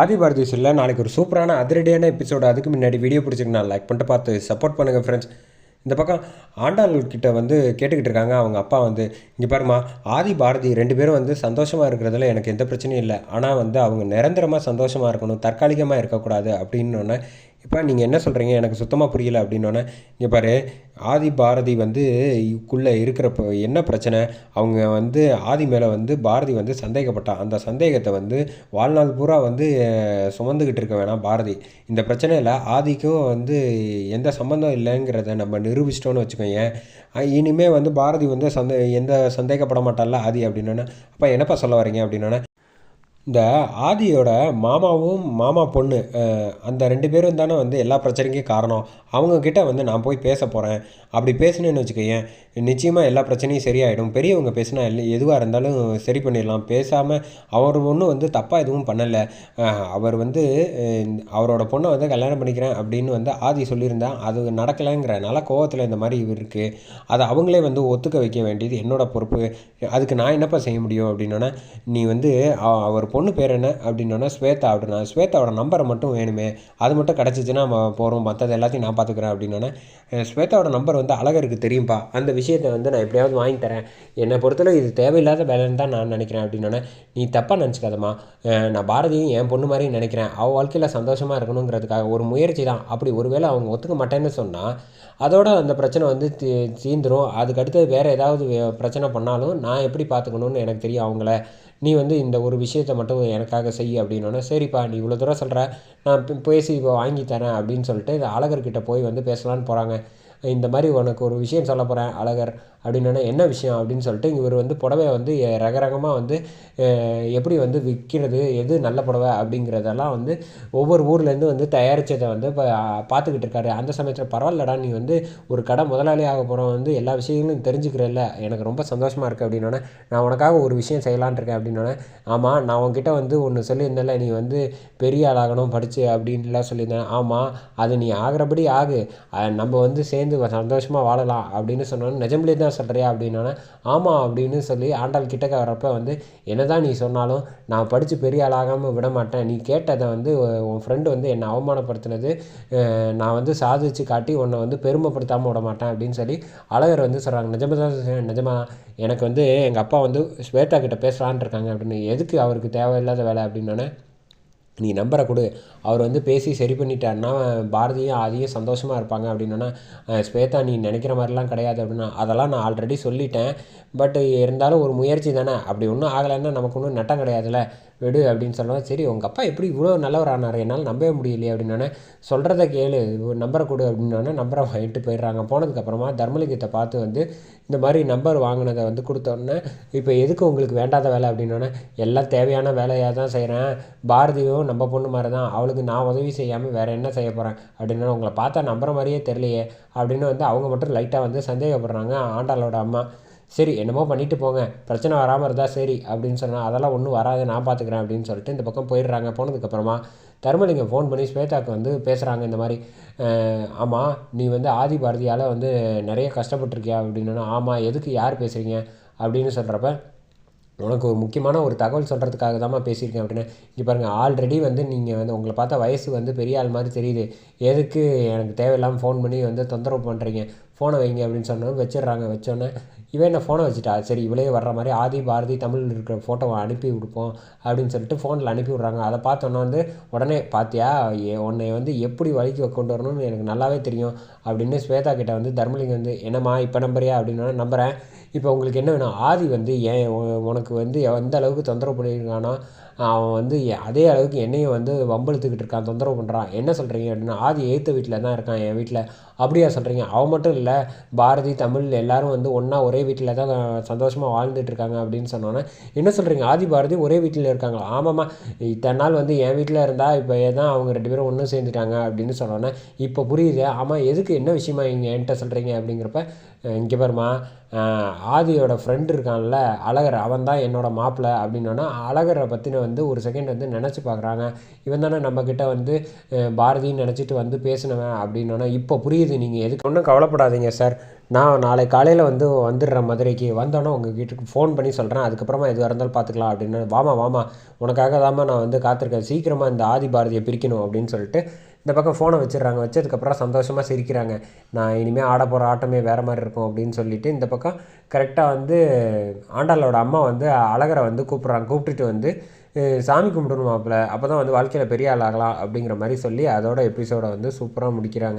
ஆதி பாரதி சொல்ல நாளைக்கு ஒரு சூப்பரான அதிரடியான எபிசோடு அதுக்கு முன்னாடி வீடியோ பிடிச்சிருக்கு லைக் பண்ணிட்டு பார்த்து சப்போர்ட் பண்ணுங்கள் ஃப்ரெண்ட்ஸ் இந்த பக்கம் ஆண்டாள் கிட்ட வந்து கேட்டுக்கிட்டு இருக்காங்க. அவங்க அப்பா வந்து இங்கே பாருமா ஆதி பாரதி ரெண்டு பேரும் வந்து சந்தோஷமாக இருக்கிறதுல எனக்கு எந்த பிரச்சனையும் இல்லை. ஆனால் வந்து அவங்க நிரந்தரமாக சந்தோஷமாக இருக்கணும் தற்காலிகமாக இருக்கக்கூடாது அப்படின்னோடனே இப்போ நீங்கள் என்ன சொல்கிறீங்க எனக்கு சுத்தமாக புரியல அப்படின்னோடனே இங்கே பாரு ஆதி பாரதி வந்து குள்ளே இருக்கிறப்ப என்ன பிரச்சனை? அவங்க வந்து ஆதி மேலே வந்து பாரதி வந்து சந்தேகப்பட்டான் அந்த சந்தேகத்தை வந்து வாழ்நாள் பூரா வந்து சுமந்துக்கிட்டு இருக்க வேணாம் பாரதி. இந்த பிரச்சனையில் ஆதிக்கும் வந்து எந்த சம்மந்தம் இல்லைங்கிறத நம்ம நிரூபிச்சிட்டோன்னு வச்சுக்கோங்க இனிமேல் வந்து பாரதி வந்து சந்தே எந்த சந்தேகப்பட மாட்டான்ல ஆதி அப்படின்னோடனே அப்போ என்னப்பா சொல்ல வரீங்க அப்படின்னோடனே இந்த ஆதியோட மாமாவும் மாமா பொண்ணு அந்த ரெண்டு பேரும் தானே வந்து எல்லா பிரச்சனைக்கும் காரணம். அவங்கக்கிட்ட வந்து நான் போய் பேச போகிறேன் அப்படி பேசினேன்னு வச்சுக்கோயேன் நிச்சயமாக எல்லா பிரச்சனையும் சரியாயிடும். பெரியவங்க பேசினா இல்லை எதுவாக இருந்தாலும் சரி பண்ணிடலாம். பேசாமல் அவர் ஒன்றும் வந்து தப்பாக எதுவும் பண்ணலை. அவர் வந்து அவரோட பொண்ணை வந்து கல்யாணம் பண்ணிக்கிறேன் அப்படின்னு வந்து ஆதி சொல்லியிருந்தேன் அது நடக்கலைங்கிறனால கோவத்தில் இந்த மாதிரி இருக்குது அதை அவங்களே வந்து ஒத்துக்க வைக்க வேண்டியது என்னோடய பொறுப்பு. அதுக்கு நான் என்னப்பா செய்ய முடியும் அப்படின்னோடனே நீ வந்து அவர் பொண்ணு பேர் என்ன அப்படின்னோடனே ஸ்வேதா அப்படின்னா ஸ்வேதாவோட நம்பரை மட்டும் வேணுமே. அது மட்டும் கிடச்சிச்சின்னா நம்ம போகிறோம் மற்றது எல்லாத்தையும் நான் பார்த்துக்குறேன் அப்படின்னோடனே ஸ்வேதாவோட நம்பர் வந்து அழகருக்கு தெரியும்ப்பா அந்த விஷயத்தை வந்து நான் எப்படியாவது வாங்கி தரேன். என்னை பொறுத்தவரை இது தேவையில்லாத வேலைன்னு தான் நான் நினைக்கிறேன் அப்படின்னோடனே நீ தப்பாக நினச்சிக்காதம்மா. நான் பாரதியும் என் பொண்ணு மாதிரி நினைக்கிறேன். அவள் வாழ்க்கையில் சந்தோஷமாக இருக்கணுங்கிறதுக்காக ஒரு முயற்சி தான். அப்படி ஒருவேளை அவங்க ஒத்துக்க மாட்டேன்னு சொன்னால் அதோட அந்த பிரச்சனை வந்து தீ தீந்துரும். அதுக்கு வேறு ஏதாவது பிரச்சனை பண்ணாலும் நான் எப்படி பார்த்துக்கணும்னு எனக்கு தெரியும் அவங்கள. நீ வந்து இந்த ஒரு விஷயத்தை மட்டும் எனக்காக செய் அப்படின்னோடனே சரிப்பா நீ இவ்வளோ தூரம் சொல்கிற நான் பேசி இப்போ வாங்கி தரேன் அப்படின்னு சொல்லிட்டு இது அழகர்கிட்ட போய் வந்து பேசலான்னு போகிறாங்க இந்த மாதிரி உனக்கு ஒரு விஷயம் சொல்ல போகிறேன் அழகர் அப்படின்னா என்ன விஷயம்? அப்படின்னு சொல்லிட்டு இவர் வந்து புடவை வந்து ரகரகமாக வந்து எப்படி வந்து விற்கிறது எது நல்ல புடவை அப்படிங்கிறதெல்லாம் வந்து ஒவ்வொரு ஊர்லேருந்து வந்து தயாரித்ததை வந்து இப்போ பார்த்துக்கிட்டு இருக்காரு. அந்த சமயத்தில் பரவாயில்லடா நீ வந்து ஒரு கடை முதலாளி ஆக போகிறோம் வந்து எல்லா விஷயங்களும் தெரிஞ்சுக்கிறல்ல எனக்கு ரொம்ப சந்தோஷமாக இருக்குது அப்படின்னோடனே நான் உனக்காக ஒரு விஷயம் செய்யலான்னு இருக்கேன் அப்படின்னோடனே ஆமாம் நான் உன்கிட்ட வந்து ஒன்று சொல்லியிருந்தேன்ல நீ வந்து பெரிய ஆளாகணும் படித்து அப்படின்லாம் சொல்லியிருந்தேன். ஆமாம் அது நீ ஆகிறபடி ஆகு. நம்ம வந்து சேர்ந்து சந்தோஷமாக வாழலாம் அப்படின்னு சொன்னோன்னு நிஜம்லேயே தான் சொல்கிறியா அப்படின்னோடனே ஆமாம் அப்படின்னு சொல்லி ஆண்டாள் கிட்டக்க வரப்போ வந்து என்னதான் நீ சொன்னாலும் நான் படித்து பெரிய ஆளாகாமல் விட மாட்டேன். நீ கேட்டதை வந்து உன் ஃப்ரெண்டு வந்து என்னை அவமானப்படுத்தினது நான் வந்து சாதிச்சு காட்டி உன்னை வந்து பெருமைப்படுத்தாமல் விட மாட்டேன் அப்படின்னு சொல்லி அழகர் வந்து சொல்கிறாங்க நிஜமாக தான் நிஜமாக எனக்கு வந்து எங்கள் அப்பா வந்து ஸ்வேதா கிட்ட பேசலான்னு இருக்காங்க அப்படின்னு. எதுக்கு அவருக்கு தேவையில்லாத வேலை அப்படின்னோடனே நீ நம்பரை கொடு. அவர் வந்து பேசி சரி பண்ணிட்டாருன்னா பாரதியும் ஆதியும் சந்தோஷமாக இருப்பாங்க அப்படின்னா ஸ்வேதா நீ நினைக்கிற மாதிரிலாம் கிடையாது அப்படின்னா அதெல்லாம் நான் ஆல்ரெடி சொல்லிட்டேன். பட் இருந்தாலும் ஒரு முயற்சி தானே. அப்படி ஒன்றும் ஆகலைன்னா நமக்கு ஒன்றும் நட்டம் கிடையாதுல்ல. விடு அப்படின்னு சொல்லுவேன் சரி உங்கள் அப்பா எப்படி இவ்வளோ நல்லவர் ஆனார் என்னால் நம்பவே முடியலையே அப்படின்னோடனே சொல்கிறத கேளு. நம்பரை கொடு அப்படின்னோடனே நம்பரை வாங்கிட்டு போயிடுறாங்க. போனதுக்கப்புறமா தர்மலிங்கத்தை பார்த்து வந்து இந்த மாதிரி நம்பர் வாங்கினதை வந்து கொடுத்தோன்னே இப்போ எதுக்கு உங்களுக்கு வேண்டாத வேலை அப்படின்னோடனே எல்லாம் தேவையான வேலையாக தான் செய்கிறேன் பாரதியும் நம்ம பொண்ணு மாதிரி தான். அவளுக்கு நான் உதவி செய்யாமல் வேறு என்ன செய்ய போகிறேன் அப்படின்னா உங்களை பார்த்தா நம்புற மாதிரியே தெரியலையே அப்படின்னு வந்து அவங்க மட்டும் லைட்டாக வந்து சந்தேகப்படுறாங்க. ஆண்டாளோட அம்மா. சரி என்னமோ பண்ணிட்டு போங்க. பிரச்சனை வராமல் இருந்தால் சரி அப்படின்னு சொன்னால் அதெல்லாம் ஒன்றும் வராது நான் பார்த்துக்கிறேன் அப்படின்னு சொல்லிட்டு இந்த பக்கம் போயிடுறாங்க. போனதுக்கப்புறமா தர்மலிங்கம் ஃபோன் பண்ணி ஸ்வேதாக்கு வந்து பேசுகிறாங்க இந்த மாதிரி ஆமாம் நீ வந்து ஆதி பாரதியால் வந்து நிறைய கஷ்டப்பட்டிருக்கியா? அப்படின்னா ஆமாம் எதுக்கு யார் பேசுகிறீங்க அப்படின்னு சொல்கிறப்ப உனக்கு ஒரு முக்கியமான ஒரு தகவல் சொல்கிறதுக்காக தான்மா பேசியிருக்கேன் அப்படின்னு. இங்கே பாருங்கள் ஆல்ரெடி வந்து நீங்கள் வந்து உங்களை பார்த்தா வயசு வந்து பெரிய ஆள் மாதிரி தெரியுது. எதுக்கு எனக்கு தேவையில்லாமல் ஃபோன் பண்ணி வந்து தொந்தரவு பண்ணுறீங்க ஃபோனை வைங்க அப்படின்னு சொன்னோம் வச்சிடுறாங்க வச்சோன்னே இவன் என்ன ஃபோனை வச்சுட்டா? சரி இவளே வர்ற மாதிரி ஆதி பாரதி தமிழ் இருக்கிற ஃபோட்டோவை அனுப்பி கொடுப்போம் அப்படின்னு சொல்லிட்டு ஃபோனில் அனுப்பி விட்றாங்க. அதை பார்த்தோன்னே வந்து உடனே பார்த்தியா எ- உன்னை வந்து எப்படி வழிக்கு கொண்டு வரணும்னு எனக்கு நல்லாவே தெரியும் அப்படின்னு ஸ்வேதா கிட்டே வந்து தர்மலிங்கம் வந்து என்னம்மா இப்போ நம்புறியா? அப்படின்னா நம்புகிறேன் இப்போ உங்களுக்கு என்ன வேணும்? ஆதி வந்து ஏன் உனக்கு வந்து எந்த அளவுக்கு தொந்தரவு பண்ணியிருக்கானோ அவன் வந்து அதே அளவுக்கு என்னையும் வந்து வம்பிழுத்துக்கிட்டு இருக்கான் தொந்தரவு பண்ணுறான் என்ன சொல்கிறீங்க அப்படின்னா ஆதி எய்த்த வீட்டில் தான் இருக்கான் என் வீட்டில் அப்படியா சொல்கிறீங்க அவன் மட்டும் இல்லை பாரதி தமிழ் எல்லாரும் வந்து ஒன்றா ஒரே வீட்டில் தான் சந்தோஷமாக வாழ்ந்துட்டு இருக்காங்க அப்படின்னு சொன்னோன்னே என்ன சொல்கிறீங்க ஆதி பாரதி ஒரே வீட்டில் இருக்காங்க ஆமாம்மா. இத்தனை நாள் வந்து என் வீட்டில் இருந்தால் இப்போ ஏதான் அவங்க ரெண்டு பேரும் ஒன்றும் சேர்ந்துட்டாங்க அப்படின்னு சொன்னோன்னே இப்போ புரியுது. ஆமாம் எதுக்கு என்ன விஷயமா இங்கே என்கிட்ட சொல்கிறீங்க அப்படிங்கிறப்ப இங்கே பாருமா ஆதியோட ஃப்ரெண்டு இருக்கான்ல அழகர் அவன் தான் என்னோடய மாப்பிள்ளை அப்படின்னோன்னா அழகரை பற்றின வந்து ஒரு செகண்ட் வந்து நினச்சி பார்க்குறாங்க. இவன் தானே நம்மக்கிட்ட வந்து பாரதின்னு நினச்சிட்டு வந்து பேசினவன் அப்படின்னா இப்போ புரியுது நீங்கள் எதுக்கு? ஒன்றும் கவலைப்படாதீங்க சார் நான் நாளை காலையில் வந்து வந்துடுறேன் மதுரைக்கு வந்தோன்னே உங்கள் வீட்டுக்கு ஃபோன் பண்ணி சொல்கிறேன் அதுக்கப்புறமா எதுவாக இருந்தாலும் பார்த்துக்கலாம் அப்படின்னு. வாமா வாமா. உனக்காக தாம்மா நான் வந்து காத்திருக்கேன். சீக்கிரமாக இந்த ஆதி பாரதியை பிரிக்கணும் அப்படின்னு சொல்லிட்டு இந்த பக்கம் ஃபோனை வச்சிடுறாங்க. வச்சதுக்கப்புறம் சந்தோஷமாக சிரிக்கிறாங்க. நான் இனிமேல் ஆட போகிற ஆட்டமே வேறு மாதிரி இருக்கும் அப்படின்னு சொல்லிட்டு இந்த பக்கம் கரெக்டாக வந்து ஆண்டாளோட அம்மா வந்து அழகரை வந்து கூப்பிட்றாங்க. கூப்பிட்டுட்டு வந்து சாமி கும்பிடணும் மாப்பிள்ள அப்போ தான் வந்து வாழ்க்கையில் பெரிய ஆளாகலாம் அப்படிங்கிற மாதிரி சொல்லி அதோட எபிசோடை வந்து சூப்பராக முடிக்கிறாங்க.